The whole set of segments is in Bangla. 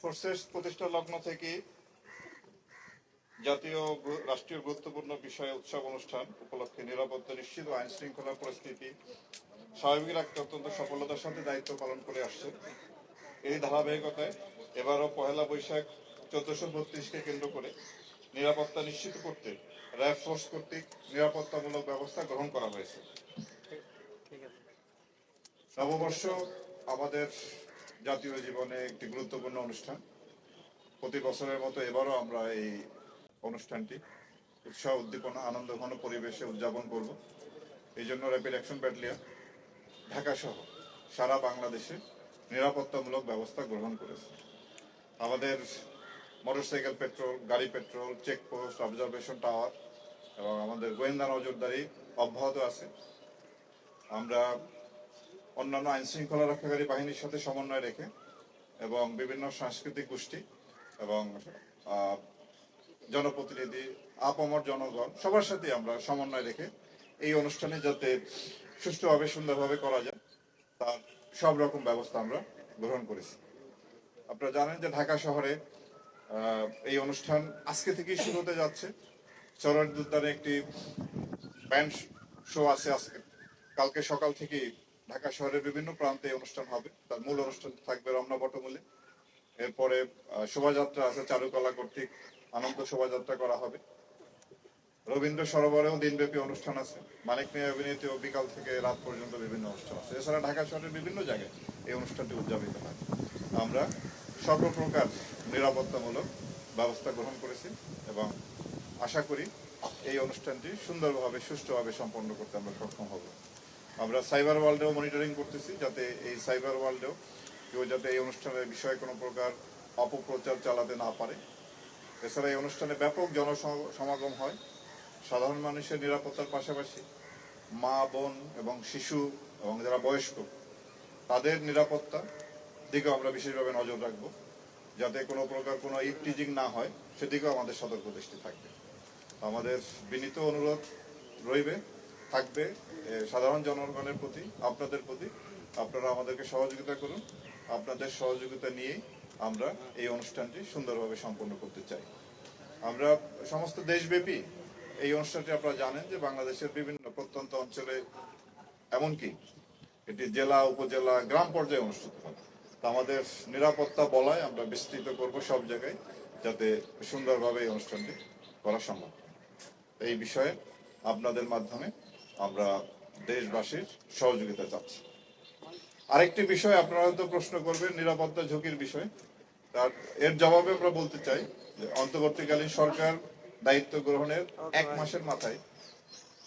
ফোর্সের প্রতিষ্ঠা লগ্ন থেকে জাতীয় রাষ্ট্রীয় গুরুত্বপূর্ণ বিষয় উৎসব অনুষ্ঠান উপলক্ষে নিরাপত্তা নিশ্চিত ও আইন শৃঙ্খলা পরিস্থিতি স্বাভাবিক রাখতে অত্যন্ত সফলতার সাথে দায়িত্ব পালন করে আসছে। এই ধারাবাহিকতায় এবারও পহেলা বৈশাখ চোদ্দশো বত্রিশকে কেন্দ্র করে নিরাপত্তা নিশ্চিত করতে র্যাব ফোর্স কর্তৃক নিরাপত্তামূলক ব্যবস্থা গ্রহণ করা হয়েছে। নববর্ষ আমাদের জাতীয় জীবনে একটি গুরুত্বপূর্ণ অনুষ্ঠান। প্রতি বছরের মতো এবারও আমরা এই অনুষ্ঠানটি উৎসাহ, উদ্দীপনা, আনন্দ, ঘন পরিবেশে উদযাপন করব। এই জন্য র্যাপিড অ্যাকশন ব্যাটালিয়ন ঢাকা সহ সারা বাংলাদেশে নিরাপত্তামূলক ব্যবস্থা গ্রহণ করেছে। আমাদের মোটরসাইকেল পেট্রোল, গাড়ি পেট্রোল, চেকপোস্ট, অবজারভেশন টাওয়ার এবং আমাদের গোয়েন্দা নজরদারি অব্যাহত আছে। আমরা অন্যান্য আইন শৃঙ্খলা রক্ষাকারী বাহিনীর সাথে সমন্বয় রেখে এবং বিভিন্ন সাংস্কৃতিক গোষ্ঠী এবং জনপ্রতিনিধি, আপামর জনগণ, সবার সাথে আমরা সমন্বয় রেখে এই অনুষ্ঠানে যাতে সুষ্ঠুভাবে, সুন্দরভাবে করা যায়, তার সব রকম ব্যবস্থা আমরা গ্রহণ করেছি। আপনারা জানেন যে ঢাকা শহরে এই অনুষ্ঠান আজকে থেকেই শুরু হতে যাচ্ছে। চরণ উদ্যানে একটি ব্যান্ড শো আছে আজকে। কালকে সকাল থেকেই ঢাকা শহরের বিভিন্ন প্রান্তে অনুষ্ঠান হবে। তার মূল অনুষ্ঠান থাকবে রমনা বটমূলে। এরপরে শোভাযাত্রা আছে চারুকলা কর্তৃক। আনন্দ শোভাযাত্রা করা হবে। রবীন্দ্র সরোবরেও দিনব্যাপী অনুষ্ঠান আছে। মানিক মিয়া অভিনীত বিকাল থেকে রাত পর্যন্ত বিভিন্ন অনুষ্ঠান আছে। এছাড়া ঢাকা শহরের বিভিন্ন জায়গায় এই অনুষ্ঠানটি উদযাপিত হয়। আমরা সর্বপ্রকার নিরাপত্তামূলক ব্যবস্থা গ্রহণ করেছি এবং আশা করি এই অনুষ্ঠানটি সুন্দরভাবে, সুষ্ঠুভাবে সম্পন্ন করতে আমরা সক্ষম হব। আমরা সাইবার ওয়ার্ল্ডেও মনিটরিং করতেছি যাতে এই সাইবার ওয়ার্ল্ডেও কেউ যাতে এই অনুষ্ঠানের বিষয়ে কোনো প্রকার অপপ্রচার চালাতে না পারে। এছাড়া এই অনুষ্ঠানে ব্যাপক জনসমাগম হয়। সাধারণ মানুষের নিরাপত্তার পাশাপাশি মা, বোন এবং শিশু এবং যারা বয়স্ক, তাদের নিরাপত্তা দিকেও আমরা বিশেষভাবে নজর রাখব। যাতে কোনো প্রকার কোনো ইপটিজিং না হয়, সেদিকেও আমাদের সতর্ক দৃষ্টি থাকবে। আমাদের বিনীত অনুরোধ রইবে। থাকবে সাধারণ জনগণের প্রতি, আপনাদের প্রতি। আপনারা আমাদেরকে সহযোগিতা করুন। আপনাদের সহযোগিতা নিয়েই আমরা এই অনুষ্ঠানটি সুন্দরভাবে সম্পন্ন করতে চাই। আমরা সমস্ত দেশব্যাপী এই অনুষ্ঠানটি আপনারা জানেন যে বাংলাদেশের বিভিন্ন প্রত্যন্ত অঞ্চলে, এমনকি এটি জেলা, উপজেলা, গ্রাম পর্যায়ে অনুষ্ঠিত তা আমাদের নিরাপত্তা বলায় আমরা বিস্তৃত করব সব জায়গায় যাতে সুন্দরভাবে এই অনুষ্ঠানটি করা সম্ভব এই বিষয়ে আপনাদের মাধ্যমে আমরা দেশবাসীর সহযোগিতা চাচ্ছি। আরেকটি বিষয় আপনারা হয়তো প্রশ্ন করবেন নিরাপত্তা ঝুঁকির বিষয়। তার এর জবাবে আমরা বলতে চাই যে অন্তর্বর্তীকালীন সরকার দায়িত্ব গ্রহণের এক মাসের মাথায়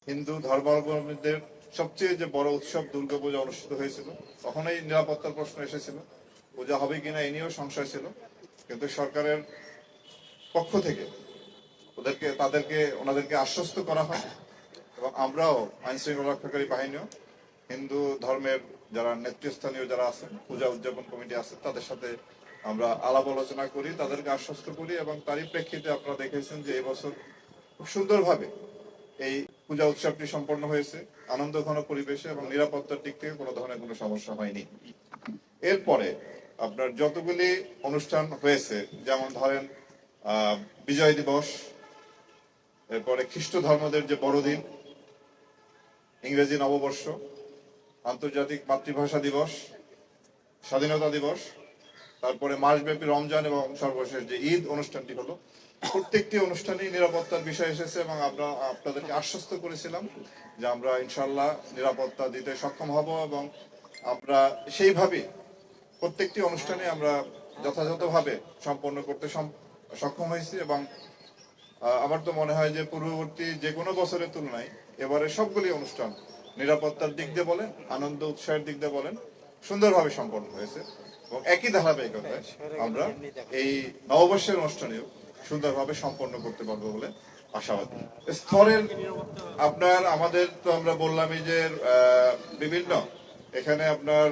হিন্দু ধর্মাবলম্বীদের সবচেয়ে যে বড় উৎসব দুর্গাপূজা অনুষ্ঠিত হয়েছিল তখনই নিরাপত্তার প্রশ্ন এসেছিল পূজা হবে কিনা এই নিয়েও সংশয় ছিল। কিন্তু সরকারের পক্ষ থেকে ওদেরকে তাদেরকে ওনাদেরকে আশ্বস্ত করা হয় এবং আমরাও আইন শৃঙ্খলা রক্ষাকারী বাহিনীও হিন্দু ধর্মের যারা নেতৃস্থানীয় যারা আছেন, পূজা উদযাপন কমিটি আছে, তাদের সাথে আমরা আলাপ আলোচনা করি, তাদেরকে আশ্বস্ত করি এবং তারই প্রেক্ষিতে আপনারা দেখেছেন যে এবছর খুব সুন্দরভাবে এই পূজা উৎসবটি সম্পন্ন হয়েছে, আনন্দ ঘন পরিবেশে এবং নিরাপত্তার দিক থেকে কোনো ধরনের কোনো সমস্যা হয়নি। এরপরে আপনার যতগুলি অনুষ্ঠান হয়েছে, যেমন ধরেন বিজয় দিবস, এরপরে খ্রিস্ট ধর্মদের যে বড়দিন ইংরেজি নববর্ষ, আন্তর্জাতিক মাতৃভাষা দিবস, স্বাধীনতা দিবস, তারপরে মাসব্যাপী রমজান এবং সর্বশেষ যে ঈদ অনুষ্ঠানটি হলো, প্রত্যেকটি অনুষ্ঠানেই নিরাপত্তার বিষয় এসেছে এবং আমরা আপনাদেরকে আশ্বস্ত করেছিলাম যে আমরা ইনশাল্লাহ নিরাপত্তা দিতে সক্ষম হব এবং আমরা সেইভাবে প্রত্যেকটি অনুষ্ঠানে আমরা যথাযথভাবে সম্পন্ন করতে সক্ষম হয়েছি এবং আমার তো মনে হয় যে পূর্ববর্তী যে কোনো বছরের তুলনায় এবারে সবগুলি অনুষ্ঠান নিরাপত্তার দিক দিয়ে বলেন, আনন্দ উৎসাহের দিক দিয়ে বলেন, সুন্দরভাবে সম্পন্ন হয়েছে। এবং একই ধারাবাহিকতায় আমরা এই নববর্ষের অনুষ্ঠানেও সুন্দরভাবে সম্পন্ন করতে পারব বলে আশাবাদী। স্তরের আপনার, আমাদের তো আমরা বললামই যে বিভিন্ন, এখানে আপনার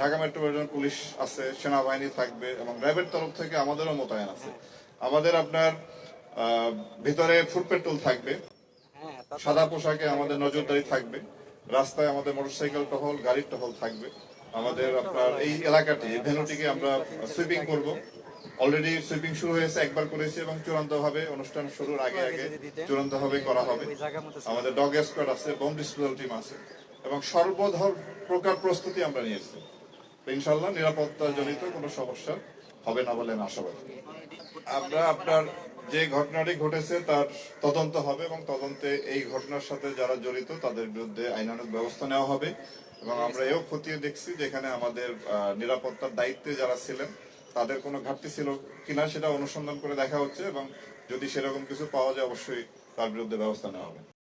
ঢাকা মেট্রোপলিটন পুলিশ আছে, সেনাবাহিনী থাকবে এবং র্যাবের তরফ থেকে আমাদেরও মোতায়েন আছে। আমাদের আপনার ভিতরে ফুড পেট্রোল থাকবে। সাদা পোশাকে আমাদের নজরদারি থাকবে। রাস্তায় আমাদের মোটরসাইকেল টহল গাড়ির টহল থাকবে। আমাদের আপনার এই এলাকাটি ভেনুটিকে আমরা সুইপিং করব। অলরেডি সুইপিং শুরু হয়েছে একবার করেছি এবং চূড়ান্ত ভাবে অনুষ্ঠান শুরুর আগে আগে চূড়ান্ত ভাবে করা হবে। আমাদের ডগ স্কোয়াড আছে বোম ডিসপোজাল টিম আছে। এবং সর্বধর প্রকার প্রস্তুতি আমরা নিয়েছি। ইনশাল্লাহ নিরাপত্তা জনিত কোনো সমস্যা হবে না বলে আশাবাদী আমরা আপনার যে ঘটনাটি ঘটেছে তার তদন্ত হবে এবং তদন্তে এই ঘটনার সাথে যারা জড়িত তাদের বিরুদ্ধে আইনানুগ ব্যবস্থা নেওয়া হবে এবং আমরা এও খতিয়ে দেখছি যেখানে আমাদের নিরাপত্তার দায়িত্বে যারা ছিলেন তাদের কোনো ঘাটতি ছিল কিনা সেটা অনুসন্ধান করে দেখা হচ্ছে এবং যদি সেরকম কিছু পাওয়া যায় অবশ্যই তার বিরুদ্ধে ব্যবস্থা নেওয়া হবে।